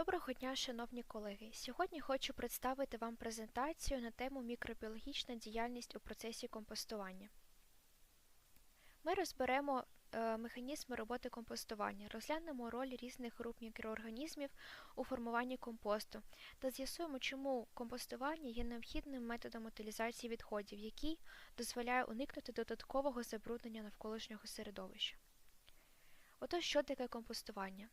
Доброго дня, шановні колеги! Сьогодні хочу представити вам презентацію на тему мікробіологічна діяльність у процесі компостування. Ми розберемо е, механізми роботи компостування, розглянемо роль різних груп мікроорганізмів у формуванні компосту та з'ясуємо, чому компостування є необхідним методом утилізації відходів, який дозволяє уникнути додаткового забруднення навколишнього середовища. Отож, що таке компостування?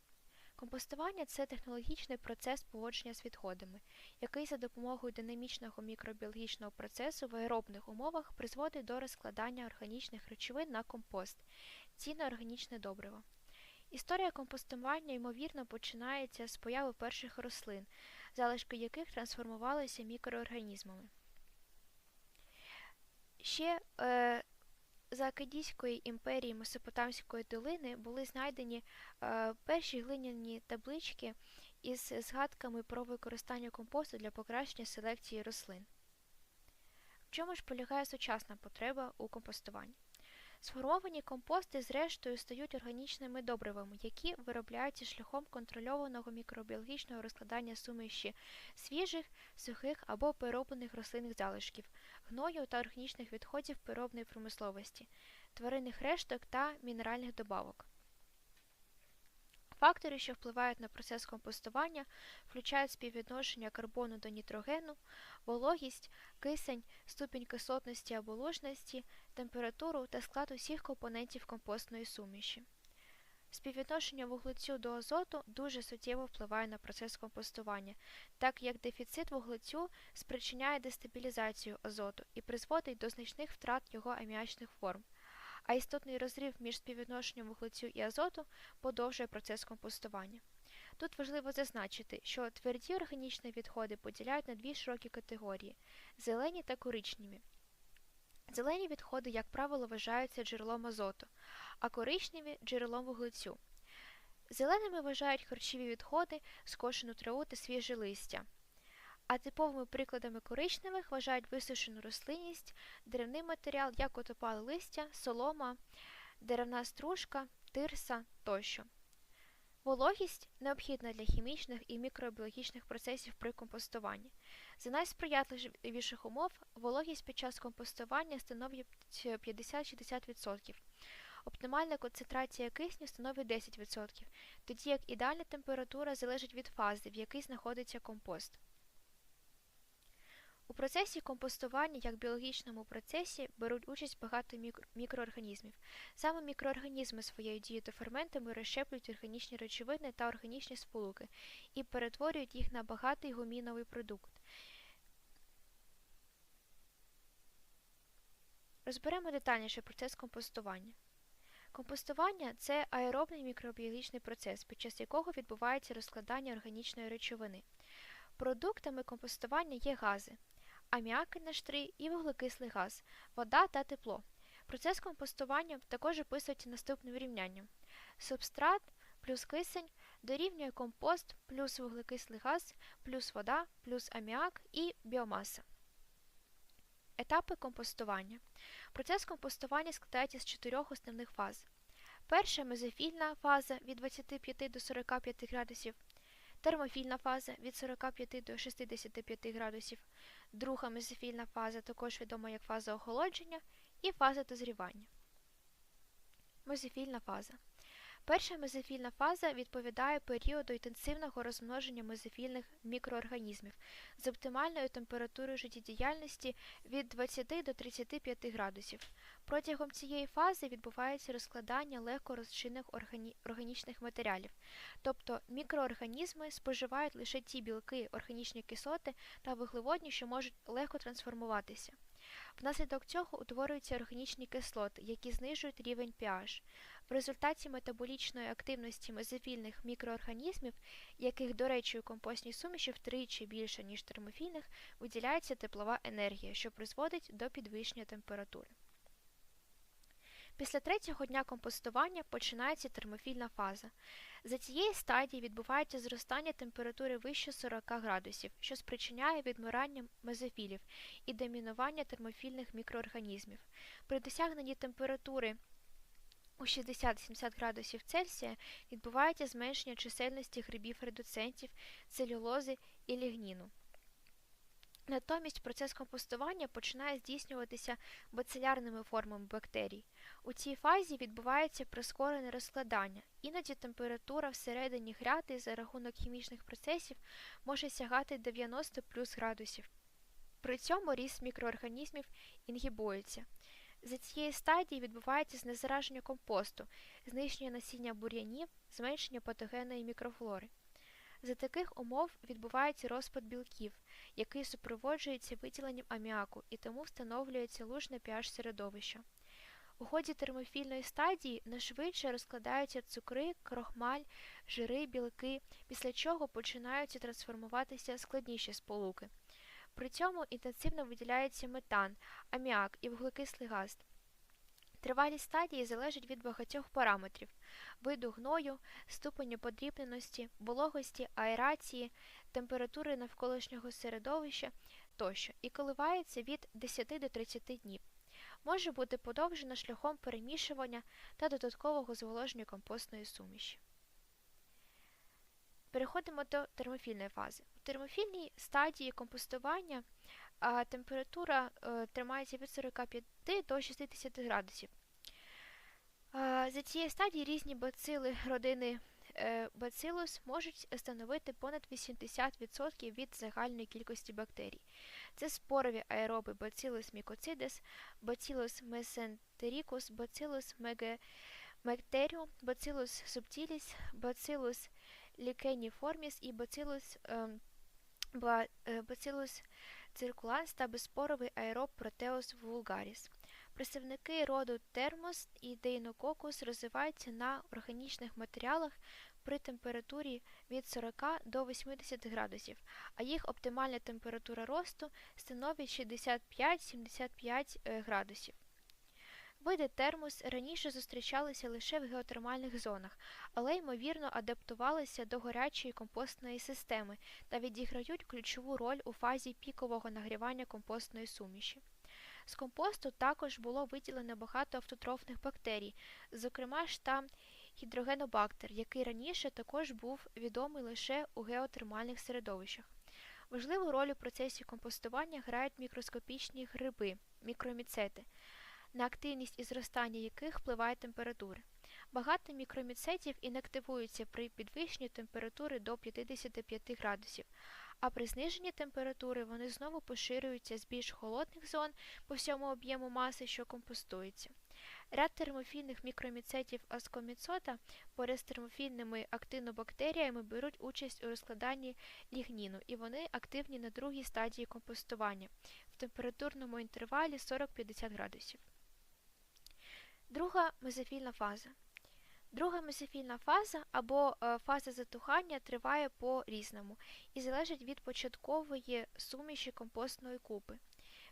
Компостування це технологічний процес поводження з відходами, який за допомогою динамічного мікробіологічного процесу в аеробних умовах призводить до розкладання органічних речовин на компост, цінне органічне добриво. Історія компостування, ймовірно, починається з появи перших рослин, залишки яких трансформувалися мікроорганізмами. Ще е, за Акадійської імперії Месопотамської долини були знайдені е, перші глиняні таблички із згадками про використання компосту для покращення селекції рослин. В чому ж полягає сучасна потреба у компостуванні? Сформовані компости, зрештою, стають органічними добривами, які виробляються шляхом контрольованого мікробіологічного розкладання суміші свіжих, сухих або перероблених рослинних залишків, гною та органічних відходів переробної промисловості, тваринних решток та мінеральних добавок. Фактори, що впливають на процес компостування, включають співвідношення карбону до нітрогену, вологість, кисень, ступінь кислотності або лужності, температуру та склад усіх компонентів компостної суміші. Співвідношення вуглецю до азоту дуже суттєво впливає на процес компостування, так як дефіцит вуглецю спричиняє дестабілізацію азоту і призводить до значних втрат його аміачних форм а істотний розрив між співвідношенням вуглецю і азоту подовжує процес компостування. Тут важливо зазначити, що тверді органічні відходи поділяють на дві широкі категорії зелені та коричневі. Зелені відходи, як правило, вважаються джерелом азоту, а коричневі джерелом вуглецю. Зеленими вважають харчові відходи, скошену траву та свіже листя. А типовими прикладами коричневих вважають висушену рослинність, деревний матеріал, як отопали листя, солома, деревна стружка, тирса тощо. Вологість необхідна для хімічних і мікробіологічних процесів при компостуванні. За найсприятливіших умов вологість під час компостування становить 50-60%. Оптимальна концентрація кисню становить 10%, тоді як ідеальна температура залежить від фази, в якій знаходиться компост. У процесі компостування, як біологічному процесі, беруть участь багато мікроорганізмів. Саме мікроорганізми своєю дією та ферментами розщеплюють органічні речовини та органічні сполуки і перетворюють їх на багатий гуміновий продукт. Розберемо детальніше процес компостування. Компостування це аеробний мікробіологічний процес, під час якого відбувається розкладання органічної речовини. Продуктами компостування є гази аміак N3 і вуглекислий газ, вода та тепло. Процес компостування також описується наступним рівнянням. Субстрат плюс кисень дорівнює компост плюс вуглекислий газ плюс вода плюс аміак і біомаса. Етапи компостування. Процес компостування складається з чотирьох основних фаз. Перша мезофільна фаза від 25 до 45 градусів, термофільна фаза від 45 до 65 градусів, друга мезофільна фаза, також відома як фаза охолодження, і фаза дозрівання. Мезофільна фаза. Перша мезофільна фаза відповідає періоду інтенсивного розмноження мезофільних мікроорганізмів з оптимальною температурою життєдіяльності від 20 до 35 градусів. Протягом цієї фази відбувається розкладання легко розчинних органі... органічних матеріалів, тобто мікроорганізми споживають лише ті білки, органічні кислоти та вуглеводні, що можуть легко трансформуватися. Внаслідок цього утворюються органічні кислоти, які знижують рівень pH. В результаті метаболічної активності мезофільних мікроорганізмів, яких, до речі, у компостній суміші втричі більше, ніж термофільних, виділяється теплова енергія, що призводить до підвищення температури. Після третього дня компостування починається термофільна фаза. За цієї стадії відбувається зростання температури вище 40 градусів, що спричиняє відмирання мезофілів і домінування термофільних мікроорганізмів. При досягненні температури У 60-70 градусів Цельсія відбувається зменшення чисельності грибів-редуцентів, целюлози і лігніну. Натомість процес компостування починає здійснюватися бацилярними формами бактерій. У цій фазі відбувається прискорене розкладання, іноді температура всередині гряди за рахунок хімічних процесів може сягати 90 плюс градусів. При цьому ріст мікроорганізмів інгібується. За цієї стадії відбувається знезараження компосту, знищення насіння бур'янів, зменшення патогенної мікрофлори. За таких умов відбувається розпад білків, який супроводжується виділенням аміаку і тому встановлюється лужне pH середовище. У ході термофільної стадії найшвидше розкладаються цукри, крохмаль, жири, білки, після чого починаються трансформуватися складніші сполуки. При цьому інтенсивно виділяється метан, аміак і вуглекислий газ. Тривалість стадії залежить від багатьох параметрів виду гною, ступеню подрібненості, вологості, аерації, температури навколишнього середовища тощо і коливається від 10 до 30 днів. Може бути подовжена шляхом перемішування та додаткового зволоження компостної суміші. Переходимо до термофільної фази. У термофільній стадії компостування а, температура е, тримається від 45 до 60 градусів. За цією стадією різні бацили родини е, Bacillus можуть становити понад 80% від загальної кількості бактерій. Це спорові аероби Bacillus mycocedes, Bacillus mesentericus, Bacillus megatherium, Bacillus subtilis, Bacillus licheniformis і Bacillus, ем, circulans та безспоровий аероб Proteus вулгаріс. Представники роду термос і дейнококус розвиваються на органічних матеріалах при температурі від 40 до 80 градусів, а їх оптимальна температура росту становить 65-75 е, градусів. Види термос раніше зустрічалися лише в геотермальних зонах, але ймовірно адаптувалися до гарячої компостної системи та відіграють ключову роль у фазі пікового нагрівання компостної суміші. З компосту також було виділено багато автотрофних бактерій, зокрема штам гідрогенобактер, який раніше також був відомий лише у геотермальних середовищах. Важливу роль у процесі компостування грають мікроскопічні гриби, мікроміцети, на активність і зростання яких впливає температура. Багато мікроміцетів інактивуються при підвищенні температури до 55 градусів, а при зниженні температури вони знову поширюються з більш холодних зон по всьому об'єму маси, що компостується. Ряд термофільних мікроміцетів аскоміцота поряд з термофільними актинобактеріями беруть участь у розкладанні лігніну, і вони активні на другій стадії компостування в температурному інтервалі 40-50 градусів. Друга мезофільна фаза. Друга месофільна фаза або е, фаза затухання триває по різному і залежить від початкової суміші компостної купи.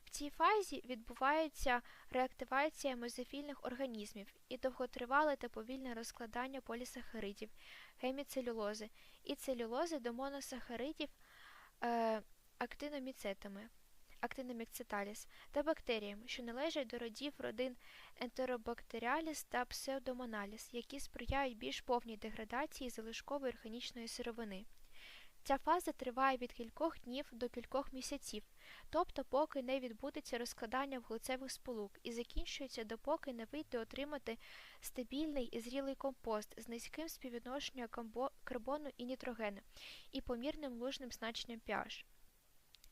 В цій фазі відбувається реактивація мезофільних організмів і довготривале та повільне розкладання полісахаридів, геміцелюлози і целюлози до моносахаридів е, актиноміцетами актиномікциталіс та бактеріями, що належать до родів родин ентеробактеріаліс та псевдомоналіс, які сприяють більш повній деградації залишкової органічної сировини. Ця фаза триває від кількох днів до кількох місяців, тобто поки не відбудеться розкладання вуглецевих сполук і закінчується допоки не вийде отримати стабільний і зрілий компост з низьким співвідношенням карбону і нітрогену і помірним лужним значенням pH.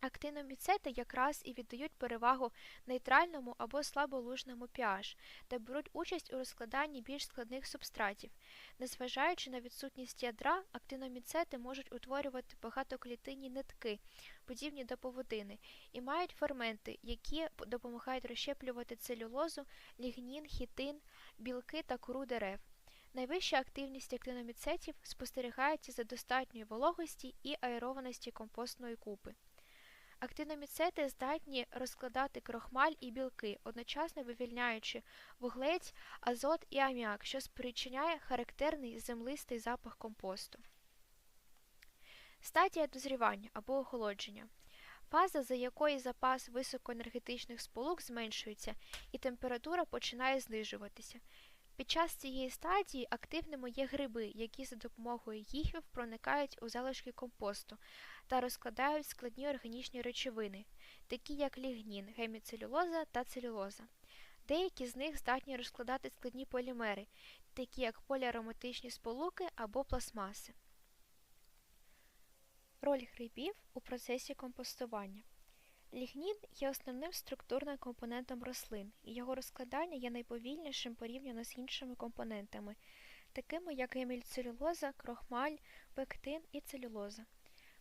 Актиноміцети якраз і віддають перевагу нейтральному або слаболужному pH та беруть участь у розкладанні більш складних субстратів. Незважаючи на відсутність ядра, актиноміцети можуть утворювати багатоклітинні нитки, подібні до поводини, і мають ферменти, які допомагають розщеплювати целюлозу, лігнін, хітин, білки та кору дерев. Найвища активність актиноміцетів спостерігається за достатньої вологості і аерованості компостної купи. Актиноміцети здатні розкладати крохмаль і білки, одночасно вивільняючи вуглець, азот і аміак, що спричиняє характерний землистий запах компосту. Стадія дозрівання або охолодження. Фаза, за якої запас високоенергетичних сполук зменшується і температура починає знижуватися. Під час цієї стадії активними є гриби, які за допомогою їхів проникають у залишки компосту та розкладають складні органічні речовини, такі як лігнін, геміцелюлоза та целюлоза. Деякі з них здатні розкладати складні полімери, такі як поліароматичні сполуки або пластмаси. Роль грибів у процесі компостування. Лігнін є основним структурним компонентом рослин, і його розкладання є найповільнішим порівняно з іншими компонентами, такими як гемільцелюлоза, крохмаль, пектин і целюлоза.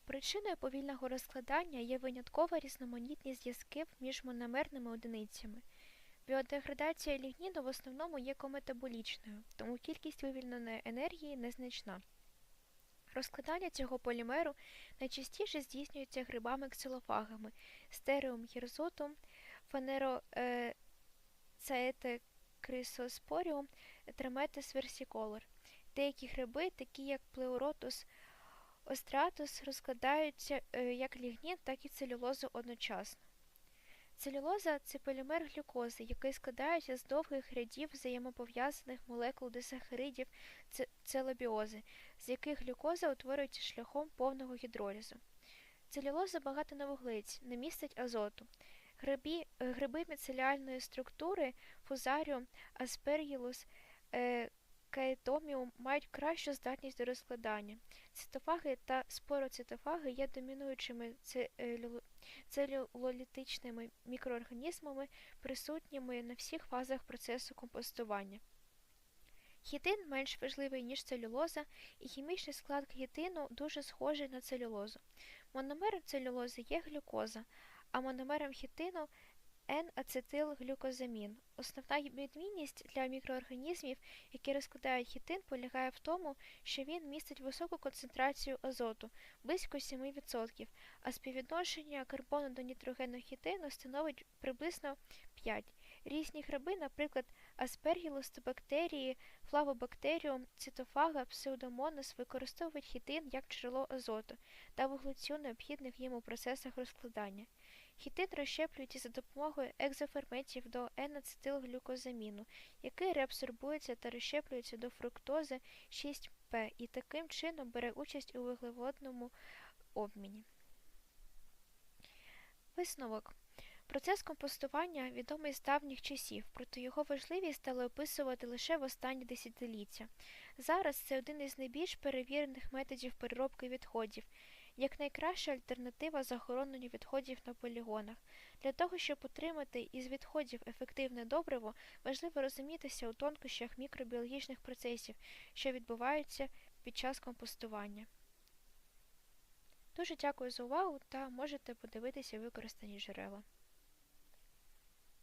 Причиною повільного розкладання є виняткова різноманітність зв'язків між мономерними одиницями. Біодеградація лігніну в основному є кометаболічною, тому кількість вивільненої енергії незначна. Розкладання цього полімеру найчастіше здійснюється грибами-ксилофагами стереум гірзотум, фанероцеетекрисоспоріум, треметис версіколор. Деякі гриби, такі як плеуротус остратус, розкладаються як лігнін, так і целюлозу одночасно. Целюлоза це полімер глюкози, який складається з довгих рядів взаємопов'язаних молекул дисахаридів целобіози, з яких глюкоза утворюється шляхом повного гідролізу. Целюлоза багата на вуглець, не містить азоту. Гриби, гриби міцеліальної структури фузаріум, аспергілус, е, каетоміум мають кращу здатність до розкладання. Цитофаги та спороцитофаги є домінуючими целюлолітичними мікроорганізмами, присутніми на всіх фазах процесу компостування. Хітин менш важливий, ніж целюлоза, і хімічний склад хітину дуже схожий на целюлозу. Мономером целюлози є глюкоза, а мономером хітину N-ацетилглюкозамін. Основна відмінність для мікроорганізмів, які розкладають хітин, полягає в тому, що він містить високу концентрацію азоту близько 7%, а співвідношення карбону до нітрогену хітину становить приблизно 5. Різні гриби, наприклад, аспергілостобактерії, флавобактеріум, цитофага, псевдомонас використовують хітин як джерело азоту та вуглецю, необхідних їм у процесах розкладання. Хітин розщеплюється за допомогою екзоферментів до N-ацетилглюкозаміну, який реабсорбується та розщеплюється до фруктози 6П і таким чином бере участь у вуглеводному обміні. Висновок. Процес компостування відомий з давніх часів, проте його важливість стали описувати лише в останні десятиліття. Зараз це один із найбільш перевірених методів переробки відходів, як найкраща альтернатива захороненню відходів на полігонах. Для того, щоб отримати із відходів ефективне добриво, важливо розумітися у тонкощах мікробіологічних процесів, що відбуваються під час компостування. Дуже дякую за увагу та можете подивитися використані джерела.